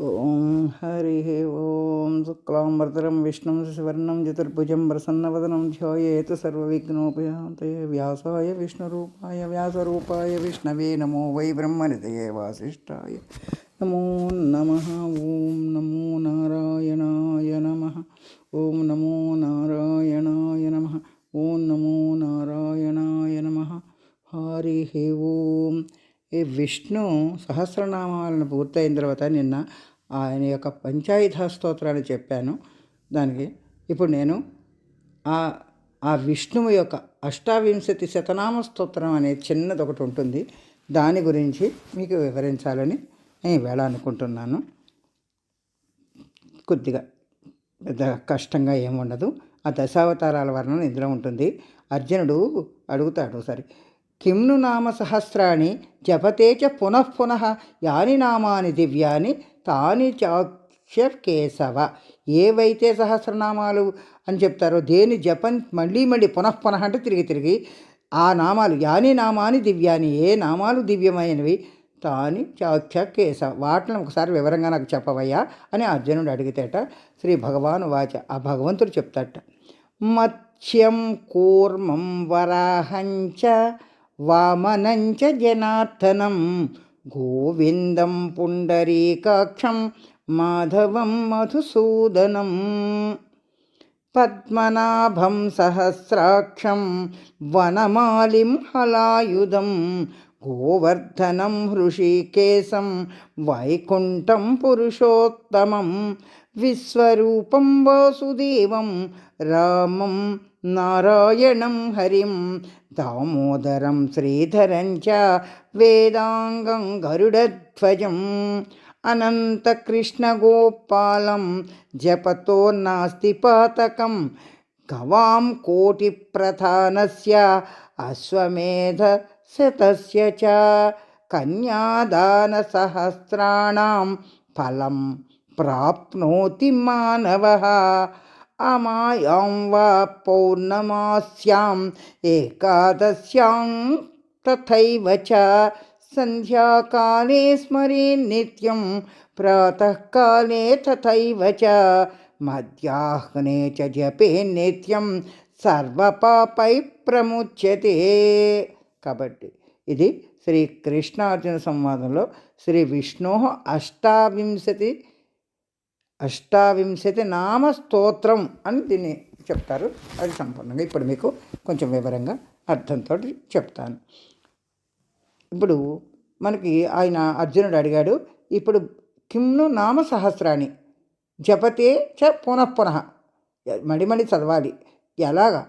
ఓం హరి ఓం శుక్లాంబరతరం విష్ణుం శివర్ణం చతుర్భుజం ప్రసన్నవదనం ధ్యాయేతు సర్వవిఘ్నోపయాంతే వ్యాసాయ విష్ణురూపాయ వ్యాసరూపాయ విష్ణవే నమో వై బ్రహ్మనిదయే వాసిష్ఠాయ. నమో నమ. ఓం నమో నారాయణాయ నమ. ఓం నమో నారాయణాయ నమ. ఓం నమో నారాయణాయ నమ. హరి ఓం. ఈ విష్ణు సహస్రనామాలను పూర్తయిన తర్వాత నిన్న ఆయన యొక్క పంచాయుధ స్తోత్రాన్ని చెప్పాను. దానికి ఇప్పుడు నేను ఆ ఆ విష్ణువు యొక్క అష్టావింశతి శతనామ స్తోత్రం అనే చిన్నది ఒకటి ఉంటుంది. దాని గురించి మీకు వివరించాలని నేను ఈవేళ అనుకుంటున్నాను. కొద్దిగా పెద్ద కష్టంగా ఏముండదు ఆ దశావతారాల వర్ణన ఇందులో ఉంటుంది. అర్జునుడు అడుగుతాడు సరే కిమ్ను నామ సహస్రాణి జపతే చ పునః పునః యాని నామాని దివ్యాని తాని చాక్ష కేశవ. ఏవైతే సహస్రనామాలు అని చెప్తారో దేని జపం మళ్ళీ మళ్ళీ పునఃపునః అంటే తిరిగి తిరిగి ఆ నామాలు యాని నామాని దివ్యాని ఏ నామాలు దివ్యమైనవి తాని చాక్ష కేశవ. వాటిని ఒకసారి వివరంగా నాకు చెప్పవయ్యా అని అర్జునుడు అడిగితేట శ్రీ భగవాను వాచ ఆ భగవంతుడు చెప్తాట. మత్స్యం కూర్మం వరాహంచ వామనంచ జనార్దనం గోవిందం పుండరీకాక్షం మాధవం మధుసూదనం పద్మనాభం సహస్రాక్షం వనమాలిం హలాయుధం గోవర్ధనం హృషికేశం వైకుంఠం పురుషోత్తమం విశ్వరూపం వాసుదేవం రామం నారాయణం హరిం దామోదరం శ్రీధరం చ వేదాంగం గరుడధ్వజం అనంతకృష్ణగోపాలం జపతో నాస్తి పాతకం గవాం కోటిప్రధానస్య అశ్వమేధ శతస్య చ కన్యాదానసహస్రాణం ఫలం ప్రాప్నోతి మానవ. అమాయాం వా పౌర్ణమాస్యాం ఏకాదశ్యాం తథైవ చ. సంధ్యాకాలే స్మరే నిత్యం ప్రాతకాలే తథైవ చ. మధ్యాహ్నే చ జపే నిత్యం సర్వపాపై ప్రముచ్యతే. కాబట్టి ఇది శ్రీ కృష్ణార్జున సంవాదంలో శ్రీ విష్ణు అష్టావింశతి అష్టావింశతి నామ స్తోత్రం అని దీన్ని చెప్తారు. అది సంపూర్ణంగా ఇప్పుడు మీకు కొంచెం వివరంగా అర్థంతో చెప్తాను. ఇప్పుడు మనకి ఆయన అర్జునుడు అడిగాడు ఇప్పుడు కిమ్ను నామ సహస్రాన్ని జపతే చ పునః పునః. మడి మడి చదవాలి. ఎలాగా?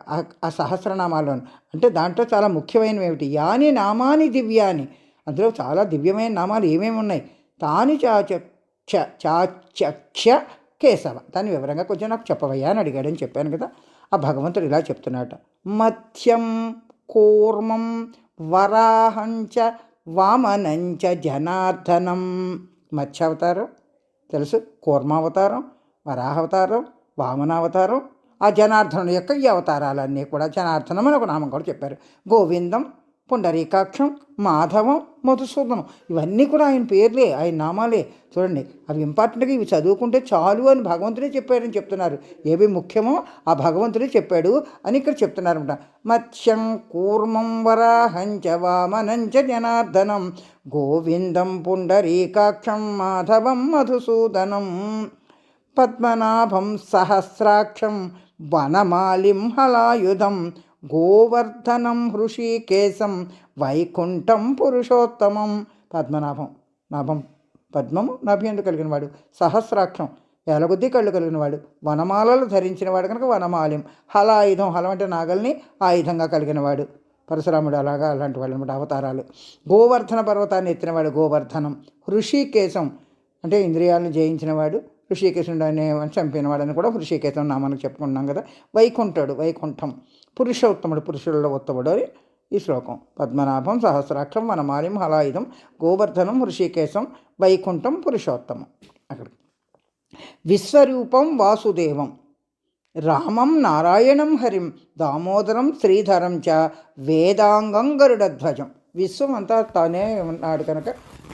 ఆ సహస్రనామాలు అంటే దాంట్లో చాలా ముఖ్యమైనవి ఏమిటి? యాని నామాని దివ్యాని. అందులో చాలా దివ్యమైన నామాలు ఏమేమి ఉన్నాయి? తాని చాచ చ చాచక్ష కేశవ. దాని వివరంగా కొంచెం నాకు చెప్పవయ్యా అని అడిగాడని చెప్పాను కదా. ఆ భగవంతుడు ఇలా చెప్తున్నాట. మత్స్యం కూర్మం వరాహంచ వామనంచ జనార్దనం. మత్స్యావతారం తెలుసు? కూర్మావతారం వరాహావతారం వామనావతారం. ఆ జనార్దనుడు యొక్క ఈ అవతారాలన్నీ కూడా జనార్దనం అని ఒక నామం కూడా చెప్పారు. గోవిందం పుండరీకాక్షం మాధవం మధుసూదనం ఇవన్నీ కూడా ఆయన పేర్లే ఆయన నామాలే. చూడండి అవి ఇంపార్టెంట్గా ఇవి చదువుకుంటే చాలు అని భగవంతుడే చెప్పాడని చెప్తున్నారు. ఏవి ముఖ్యమో ఆ భగవంతుడే చెప్పాడు అని ఇక్కడ చెప్తున్నారన్నమాట. మత్స్యం కూర్మం వరాహంచ వామనంచ జనార్దనం గోవిందం పుండరీకాక్షం మాధవం మధుసూదనం పద్మనాభం సహస్రాక్షం వనమాలిం హలాయుధం గోవర్ధనం హృషికేశం వైకుంఠం పురుషోత్తమం. పద్మనాభం. నాభం. పద్మము నభ్యందు కలిగిన వాడు. సహస్రాక్షం. ఎలగొద్ది కళ్ళు కలిగిన వాడు. వనమాలలు ధరించిన వాడు కనుక వనమాలెం. హల ఆయుధం. హలం అంటే నాగల్ని ఆయుధంగా కలిగిన వాడు. పరశురాముడు అలాగా అలాంటి వాళ్ళు అనమాట అవతారాలు. గోవర్ధన పర్వతాన్ని ఎత్తినవాడు గోవర్ధనం. హృషికేశం. అంటే ఇంద్రియాలను జయించినవాడు ఋషికేశుడు అనే చంపినవాడని కూడా హృషీకేశం నామానికి చెప్పుకున్నాం కదా. వైకుంఠుడు. వైకుంఠం. పురుషోత్తముడు పురుషులలో ఉత్తముడు అని ఈ శ్లోకం. పద్మనాభం సహస్రాక్షం వనమాలిం హలాయుధం గోవర్ధనం ఋషికేశం వైకుంఠం పురుషోత్తమం. అక్కడ విశ్వరూపం వాసుదేవం రామం నారాయణం హరిం దామోదరం శ్రీధరం చ వేదాంగం గరుడధ్వజం. విశ్వం అంతా తానే ఉన్నాడు కనుక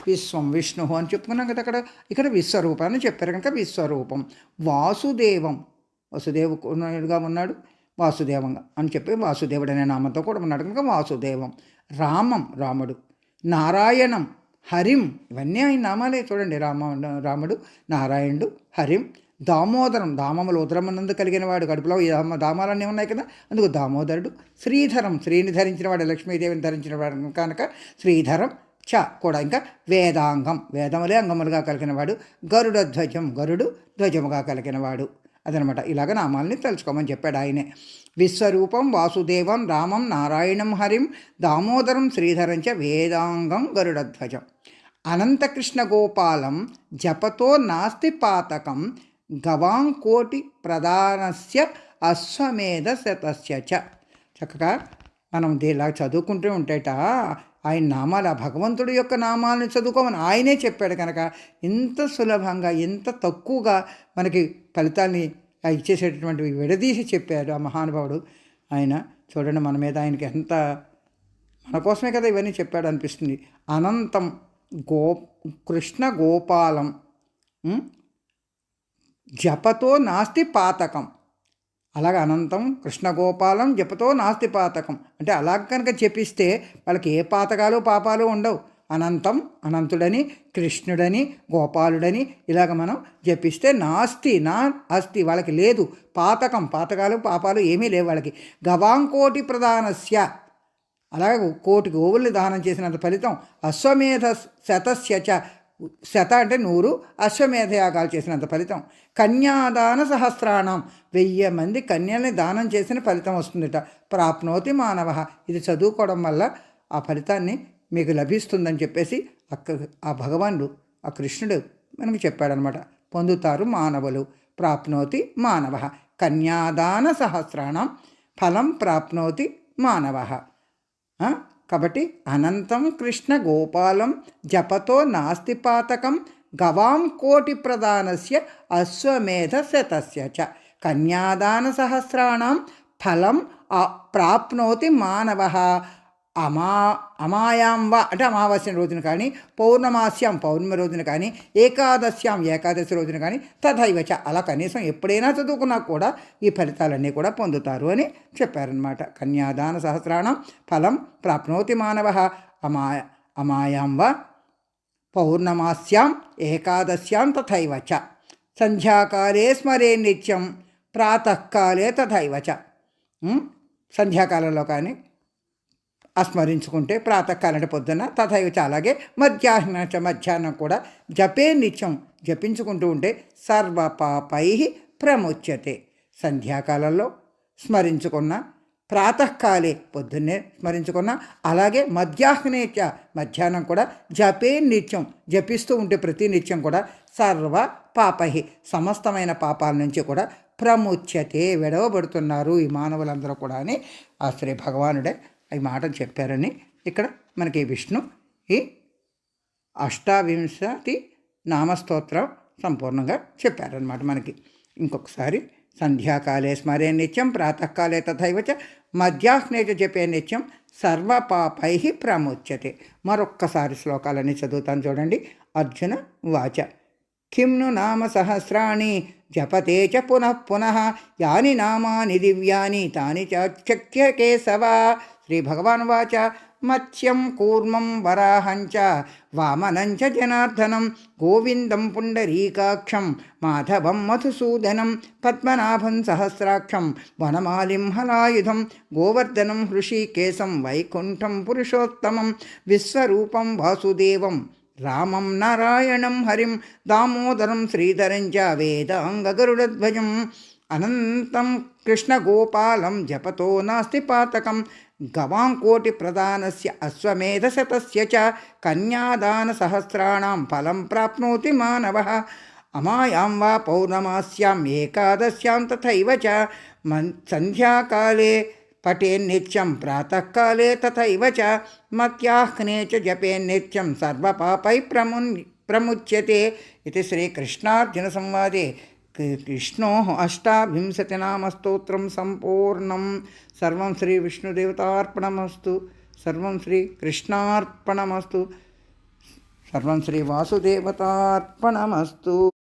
విశ్వం విష్ణు అని చెప్పుకున్నాం కదా అక్కడ. ఇక్కడ విశ్వరూపాన్ని చెప్పారు కనుక విశ్వరూపం. వాసుదేవం వసుదేవుగా ఉన్నాడు. వాసుదేవంగా అని చెప్పి వాసుదేవుడు అనే నామంతో కూడా ఉన్నాడు. కనుక వాసుదేవం రామం రాముడు నారాయణం హరిం ఇవన్నీ ఆయన నామాలే. చూడండి రామ రాముడు నారాయణుడు హరిం దామోదరం దామములు ఉదరమనందు కలిగిన వాడు కడుపులో ఈ దామ దామాలన్నీ ఉన్నాయి కదా. అందుకు దామోదరుడు శ్రీధరం శ్రీని ధరించిన వాడు లక్ష్మీదేవిని ధరించిన వాడు కనుక శ్రీధరం చ కూడా. ఇంకా వేదాంగం వేదములే అంగములుగా కలిగిన వాడు గరుడ ధ్వజం గరుడు ధ్వజముగా కలిగిన వాడు అదనమాట. ఇలాగ నామాల్ని తెలుసుకోమని చెప్పాడు ఆయనే. విశ్వరూపం వాసుదేవం రామం నారాయణం హరిం దామోదరం శ్రీధరం చ వేదాంగం గరుడధ్వజం. అనంతకృష్ణ గోపాలం జపతో నాస్తి పాతకం గవాంకోటి ప్రధానస్య అశ్వమేధ శతస్య చ. చక్కగా మనం దీనిలా చదువుకుంటూ ఉంటేట ఆయన నామాలు ఆ భగవంతుడి యొక్క నామాలను చదువుకోమని ఆయనే చెప్పాడు కనుక ఇంత సులభంగా ఎంత తక్కువగా మనకి ఫలితాన్ని ఇచ్చేసేటటువంటి విడదీసి చెప్పాడు ఆ మహానుభావుడు. ఆయన చూడండి మన మీద ఆయనకి ఎంత మన కోసమే కదా ఇవన్నీ చెప్పాడు అనిపిస్తుంది. అనంతం గో కృష్ణ గోపాలం జపతో నాస్తి పాతకం. అలాగ అనంతం కృష్ణగోపాలం జపతో నాస్తి పాతకం. అంటే అలా కనుక చెప్పిస్తే వాళ్ళకి ఏ పాతకాలు పాపాలు ఉండవు. అనంతం అనంతుడని కృష్ణుడని గోపాలుడని ఇలాగ మనం జపిస్తే నాస్తి నా అస్తి వాళ్ళకి లేదు. పాతకం పాతకాలు పాపాలు ఏమీ లేవు వాళ్ళకి. గవాంకోటి ప్రధానస్య. అలాగే కోటి గోవుల్ని దానం చేసినంత ఫలితం అశ్వమేధ శతస్య చ. శత అంటే నూరు అశ్వమేధ యాగాలు చేసినంత ఫలితం. కన్యాదాన సహస్రాణం. వెయ్యి మంది కన్యల్ని దానం చేసిన ఫలితం వస్తుందట. ప్రాప్నోతి మానవ. ఇది చదువుకోవడం వల్ల ఆ ఫలితాన్ని మీకు లభిస్తుందని చెప్పేసి అక్క ఆ భగవానుడు ఆ కృష్ణుడు మనకు చెప్పాడనమాట. పొందుతారు మానవులు. ప్రాప్నోతి మానవ. కన్యాదాన సహస్రాణం. ఫలం ప్రాప్నోతి మానవ. కాబట్టి అనంతం కృష్ణ గోపాలం జపతో నాస్తిపాతకం గవాం కోటి ప్రధానస్య అశ్వమేధ శతస్య చ. కన్యాదాన సహస్రాణం ఫలం ప్రాప్నోతి మానవ. అమా అమాయాంబ వా అంటే అమావాస్య రోజున కానీ పౌర్ణమాస్యాం పౌర్ణమి రోజున కానీ ఏకాదశ్యాం ఏకాదశి రోజున కానీ తథైవ చ అలా కనీసం ఎప్పుడైనా చదువుకున్నా కూడా ఈ ఫలితాలన్నీ కూడా పొందుతారు అని చెప్పారనమాట కన్యాదాన సహస్రాణం ఫలం ప్రాప్నోతి మానవ. అమాయ అమాయాంబ వా పౌర్ణమాస్యాం ఏకాదశ్యాం తథైవ చ. సంధ్యాకాలే స్మరే నిత్యం ప్రాతకాలే తథైవ చ. సంధ్యాకాలంలో కానీ అస్మరించుకుంటే ప్రాతకాలం పొద్దున పొద్దున్న అలాగే మధ్యాహ్న మధ్యాహ్నం కూడా జపే నిత్యం జపించుకుంటూ ఉంటే సర్వ పాపై ప్రముచ్యతే. సంధ్యాకాలంలో స్మరించుకున్న ప్రాతకాలే పొద్దున్నే స్మరించుకున్న అలాగే మధ్యాహ్నే మధ్యాహ్నం కూడా జపే నిత్యం జపిస్తూ ఉంటే ప్రతి నిత్యం కూడా సర్వ పాపహి సమస్తమైన పాపాల నుంచి కూడా ప్రముచ్యతే విడవబడుతున్నారు ఈ మానవులందరూ కూడా అని ఆ శ్రీ భగవానుడే ఈ మాటలు చెప్పారని ఇక్కడ మనకి విష్ణు ఈ అష్టావింశతి నామస్తోత్రం సంపూర్ణంగా చెప్పారనమాట మనకి. ఇంకొకసారి సంధ్యాకాలే స్మరే నిత్యం ప్రాతకాలే తథైవ చ మధ్యాహ్నే చ నిత్యం సర్వపాపై ప్రముచ్యతే. మరొక్కసారి శ్లోకాలన్నీ చదువుతాను చూడండి. అర్జున వాచ. కిం ను నామ సహస్రాణి జపతే చ పునః పునః యాని నామాని దివ్యాని తాని చ కేశవా శ్రీభగవానువాచ మత్స్యం కూర్మం వరాహంచ వామనంచ జనార్దనం గోవిందం పుండరీకాక్షం మాధవం మధుసూదనం పద్మనాభం సహస్రాక్షం వనమాలిం హలాయుధం గోవర్ధనం హృషికేశం వైకుంఠం పురుషోత్తమం విశ్వరూపం వాసుదేవం రామం నారాయణం హరిం దామోదరం శ్రీధరం చ వేదాంగరుడధ్వజం అనంతం కృష్ణగోపాలం జపతో నాస్తి పాతకం. గవాంకోటి ప్రధానస్య అశ్వమేధశతస్య చ కన్యాదానసహస్రాణం ఫలం ప్రాప్నోతి మానవ. అమాయాం వా పౌర్ణమాస్యాం ఏకాదశ్యాం తథైవ చ. మన్ సంధ్యాకాలే పటేన్నిత్యం ప్రాతకాలే తథైవ చ. మధ్యాహ్నే చ జపేన్నిత్యం సర్వపాపై ప్రమున్ ప్రముచ్యతే. ఇది శ్రీకృష్ణార్జున సంవాదే అష్టావింశతినామస్తోత్రం సంపూర్ణం. సర్వం శ్రీ విష్ణుదేవతార్పణమస్తు సర్వం శ్రీ కృష్ణార్పణమస్తు సర్వం శ్రీ వాసుదేవతార్పణమస్తు.